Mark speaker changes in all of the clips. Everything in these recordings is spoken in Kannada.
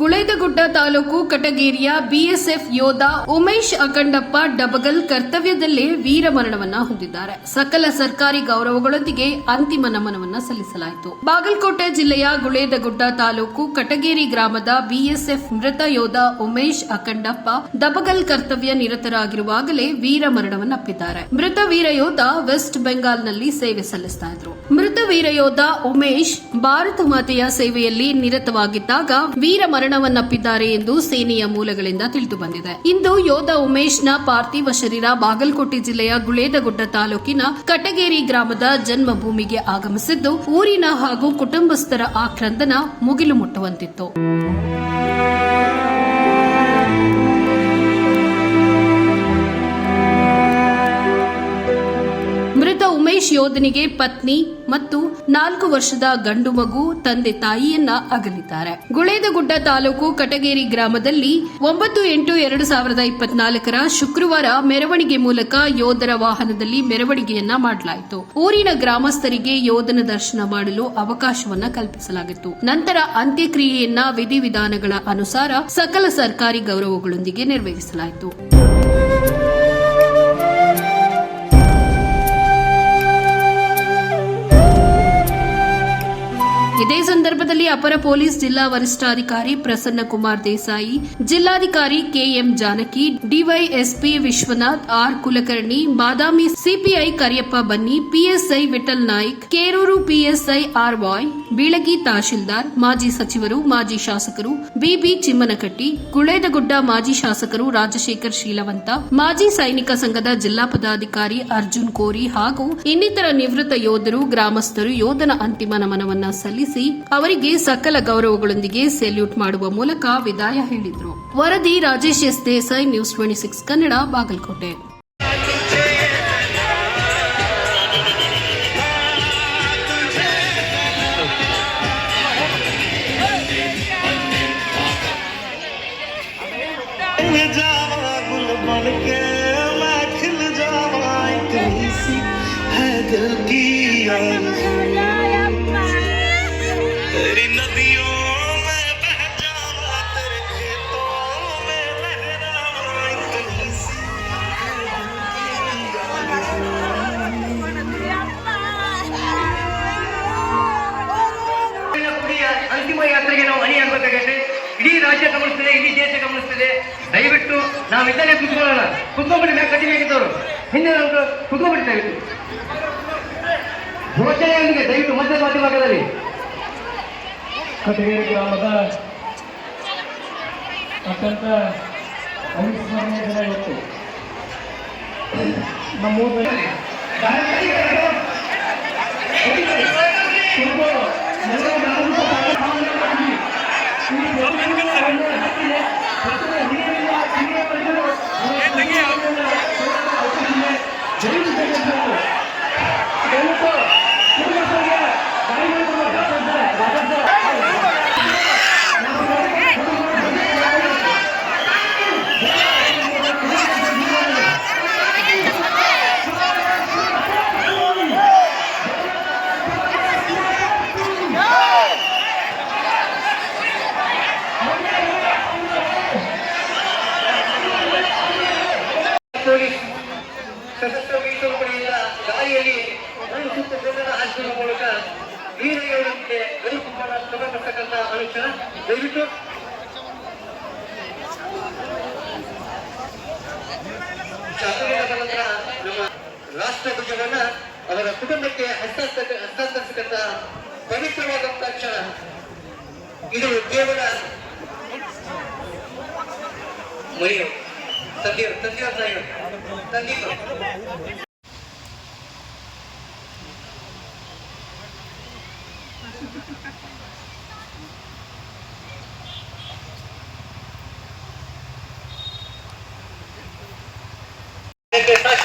Speaker 1: ಕುಳೇದಗುಡ್ಡ ತಾಲೂಕು ಕಟಗೇರಿಯ ಬಿಎಸ್ಎಫ್ ಯೋಧ ಉಮೇಶ್ ಅಖಂಡಪ್ಪ ಡಬಗಲ್ ಕರ್ತವ್ಯದಲ್ಲೇ ವೀರಮರಣವನ್ನ ಹೊಂದಿದ್ದಾರೆ. ಸಕಲ ಸರ್ಕಾರಿ ಗೌರವಗಳೊಂದಿಗೆ ಅಂತಿಮ ನಮನವನ್ನ ಸಲ್ಲಿಸಲಾಯಿತು. ಬಾಗಲಕೋಟೆ ಜಿಲ್ಲೆಯ ಗುಳೇದಗುಡ್ಡ ತಾಲೂಕು ಕಟಗೇರಿ ಗ್ರಾಮದ ಬಿಎಸ್ಎಫ್ ಮೃತ ಯೋಧ ಉಮೇಶ್ ಅಖಂಡಪ್ಪ ದಬಗಲ್ ಕರ್ತವ್ಯ ನಿರತರಾಗಿರುವಾಗಲೇ ವೀರಮರಣವನ್ನಪ್ಪಿದ್ದಾರೆ ಮೃತ ವೀರ ಯೋಧ ವೆಸ್ಟ್ ಬೆಂಗಾಲ್ನಲ್ಲಿ ಸೇವೆ ಸಲ್ಲಿಸ್ತಾ ಇದ್ರು. ಮೃತ ವೀರ ಯೋಧ ಉಮೇಶ್ ಭಾರತ ಮಾತೆಯ ಸೇವೆಯಲ್ಲಿ ನಿರತವಾಗಿದ್ದಾಗ ವೀರ ಮರಣವನ್ನಪ್ಪಿದ್ದಾರೆ ಎಂದು ಸೇನೆಯ ಮೂಲಗಳಿಂದ ತಿಳಿದು ಬಂದಿದೆ. ಇಂದು ಯೋಧ ಉಮೇಶ್ನ ಪಾರ್ಥಿವ ಶರೀರ ಬಾಗಲಕೋಟೆ ಜಿಲ್ಲೆಯ ಗುಳೇದಗುಡ್ಡ ತಾಲೂಕಿನ ಕಟಗೇರಿ ಗ್ರಾಮದ ಜನ್ಮಭೂಮಿಗೆ ಆಗಮಿಸಿದ್ದು, ಊರಿನ ಹಾಗೂ ಕುಟುಂಬಸ್ಥರ ಆಕ್ರಂದನ ಮುಗಿಲು ಮುಟ್ಟುವಂತಿತ್ತು. ಮೃತ ಯೋಧನಿಗೆ ಪತ್ನಿ ಮತ್ತು ನಾಲ್ಕು ವರ್ಷದ ಗಂಡು ಮಗು, ತಂದೆ ತಾಯಿಯನ್ನ ಅಗಲಿದ್ದಾರೆ. ಗುಳೇದಗುಡ್ಡ ತಾಲೂಕು ಕಟಗೇರಿ ಗ್ರಾಮದಲ್ಲಿ ಒಂಬತ್ತು ಎಂಟು ಎರಡು ಸಾವಿರದ ಇಪ್ಪತ್ನಾಲ್ಕರ ಶುಕ್ರವಾರ ಮೆರವಣಿಗೆ ಮೂಲಕ ಯೋಧರ ವಾಹನದಲ್ಲಿ ಮೆರವಣಿಗೆಯನ್ನ ಮಾಡಲಾಯಿತು. ಊರಿನ ಗ್ರಾಮಸ್ಥರಿಗೆ ಯೋಧನ ದರ್ಶನ ಮಾಡಲು ಅವಕಾಶವನ್ನ ಕಲ್ಪಿಸಲಾಗಿತ್ತು. ನಂತರ ಅಂತ್ಯಕ್ರಿಯೆಯನ್ನ ವಿಧಿವಿಧಾನಗಳ ಅನುಸಾರ ಸಕಲ ಸರ್ಕಾರಿ ಗೌರವಗಳೊಂದಿಗೆ ನೆರವೇರಿಸಲಾಯಿತು ಸಂದರ್ಭದಲ್ಲಿ ಅಪರ ಪೊಲೀಸ್ ಜಿಲ್ಲಾ ವರಿಷ್ಠಾಧಿಕಾರಿ ಪ್ರಸನ್ನ ಕುಮಾರ್ ದೇಸಾಯಿ, ಜಿಲ್ಲಾಧಿಕಾರಿ KM Janaki, DYSP Vishwanath, R Kulkarni, Badami CPI Kariyappa Banni, PSI Vithal Naik, Keruru PSI R Y, Bilagi tahsildar, ಮಾಜಿ ಸಚಿವರು, ಮಾಜಿ ಶಾಸಕರು, ಬಿಬಿ ಚಿಮ್ಮನಕಟ್ಟಿ, ಗುಳೇದಗುಡ್ಡ ಮಾಜಿ ಶಾಸಕರು ರಾಜಶೇಖರ್ ಶೀಲವಂತ, ಮಾಜಿ ಸೈನಿಕ ಸಂಘದ ಜಿಲ್ಲಾ ಪದಾಧಿಕಾರಿ ಅರ್ಜುನ್ ಕೋರಿ ಹಾಗೂ ಇನ್ನಿತರ ನಿವೃತ್ತ ಯೋಧರು, ಗ್ರಾಮಸ್ಥರು ಯೋಧನ ಅಂತಿಮ ನಮನವನ್ನ ಸಲ್ಲಿಸಿ ಅವರಿಗೆ ಸಕಲ ಗೌರವಗಳೊಂದಿಗೆ ಸೆಲ್ಯೂಟ್ ಮಾಡುವ ಮೂಲಕ ವಿದಾಯ ಹೇಳಿದರು. ವರದಿ
Speaker 2: Rajesh S Desai news twenty six Kannada Bagalkote. तेरी नदियों में बह जावा तेरे खेतों में लहरावा इतनी सी है दिल की आरज़ू।
Speaker 3: ಕುಡಿಯ ಅಂತಿಮ ಯಾತ್ರೆಗೆ ನಾವು ಅಣಿಯಾಗಬೇಕಾಗತ್ತೆ ಇಡೀ ರಾಜ್ಯ ಗಮನಿಸ್ತಿದೆ ಇಡೀ ದೇಶ ಗಮನಿಸ್ತಿದೆ ದಯವಿಟ್ಟು ನಾವು ಇದ್ದಲ್ಲೇ ಕುತ್ಕೊಳ್ಳೋಣ ಕುತ್ಕೊಂಡ್ಬಿಡಿ ಮ್ಯಾಗ ಕಡಿಮೆ ಆಗಿದ್ದವರು ಹಿಂದೆ ನಾವು ಕುತ್ಕೊಂಡ್ಬಿಡಿ ದಯವಿಟ್ಟು ಘೋಷಣೆಯೊಂದಿಗೆ ದಯವಿಟ್ಟು ಮಧ್ಯ ಮಧ್ಯಭಾಗದಲ್ಲಿ
Speaker 4: ಕಟಗೇರಿ ಗ್ರಾಮದ ಅತ್ಯಂತ ಅವಿಸ್ಮರಣೀಯ ದಿನ ಇವತ್ತು. ನಮ್ಮೂರಿನಲ್ಲಿ
Speaker 3: ಪೊಲೀಸ್ ಅನುಕ್ಷಣ ದಯವಿಟ್ಟು ನಮ್ಮ ರಾಷ್ಟ್ರ ಧ್ವಜವನ್ನ ಅವರ ಕುಟುಂಬಕ್ಕೆ ಹಸ್ತಾಂತರ ಹಸ್ತಾಂತರಿಸತಕ್ಕಂಥ ಪವಿತ್ರವಾದಂತಹ ಕ್ಷಣ. ಇದು ಕೇವಲ ಮನೆಯು ತಂದೆಯವರು ತಂದೆಯವರು ತಾಯಿಯವರು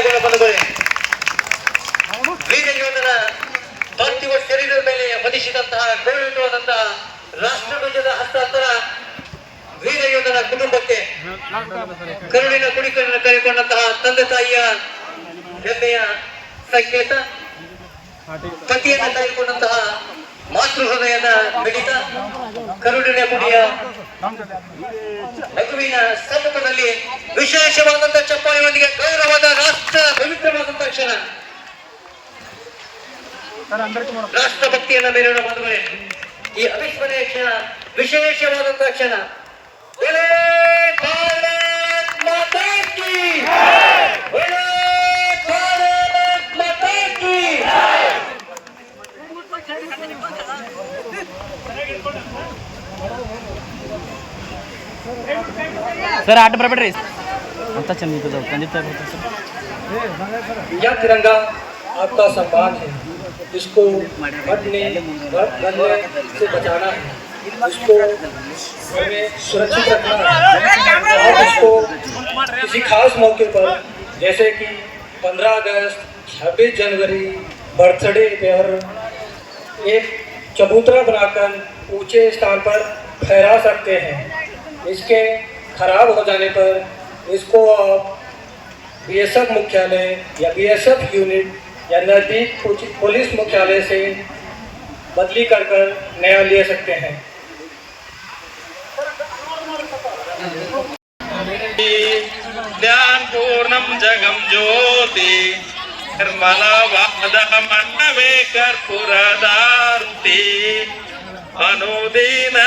Speaker 3: ಸಾಕ್ಷ್ಯಗಳ ಬಂಧುಗಳೇ ವೀರ ಯೋಧನ ಪಾರ್ಥಿವ ಶರೀರದ ಮೇಲೆ ವಧಿಸಿದಂತಹ ಗೌರವಿತವಾದಂತಹ ರಾಷ್ಟ್ರಧ್ವಜದ ಹಸ್ತಾಂತರ ವೀರ ಯೋಧನ ಕುಟುಂಬಕ್ಕೆ ಕರುಳಿನ ಕುಡಿಕರನ್ನು ಕರೆಕೊಂಡಂತಹ ತಂದೆ ತಾಯಿಯ ಹೆಮ್ಮೆಯ ಸಂಕೇತ. ಪತಿಯನ್ನು ಕರೆಕೊಂಡಂತಹ ಮಾತೃ ಹೃದಯದ ಮಿಡಿತ ಕರುಡಿನ ಕುಡಿಯ ಮಗುವಿನ ಸಮ್ಮುಖದಲ್ಲಿ ವಿಶೇಷವಾದಂತಹ ಚಪ್ಪಾಳೆಯೊಂದಿಗೆ ಗೌರವದ ರಾಷ್ಟ್ರ ಪವಿತ್ರವಾದಂತಹ ಕ್ಷಣ. ರಾಷ್ಟ್ರಭಕ್ತಿಯನ್ನ ಮೇಲಿನ ಬಂಧುಗಳೇ ಈ ಅವಿಸ್ಮರಣೀಯ ಕ್ಷಣ ವಿಶೇಷವಾದಂತಹ ಕ್ಷಣ.
Speaker 5: ಸರ್ ಆಟ ಬರಬೇಡ್ರಿ ಅಂತ ಚಂದ ಖಂಡಿತ ಬರ್ತಾರೆ ಸರ್
Speaker 4: यह तिरंगा आपका सम्मान है इसको बढ़ने बनने से बचाना है इसको हमें सुरक्षित रखना है और इसको किसी खास मौके पर जैसे कि 15 अगस्त 26 जनवरी बर्थडे पर एक चबूतरा बनाकर ऊंचे स्थान पर फहरा सकते हैं इसके खराब हो जाने पर इसको आप बीएसएफ मुख्यालय या बीएसएफ यूनिट या नज़दीक पुलिस मुख्यालय से बदली कर कर नया ले सकते हैं।
Speaker 6: ध्यान पूर्णम जगम ज्योति अनुदीना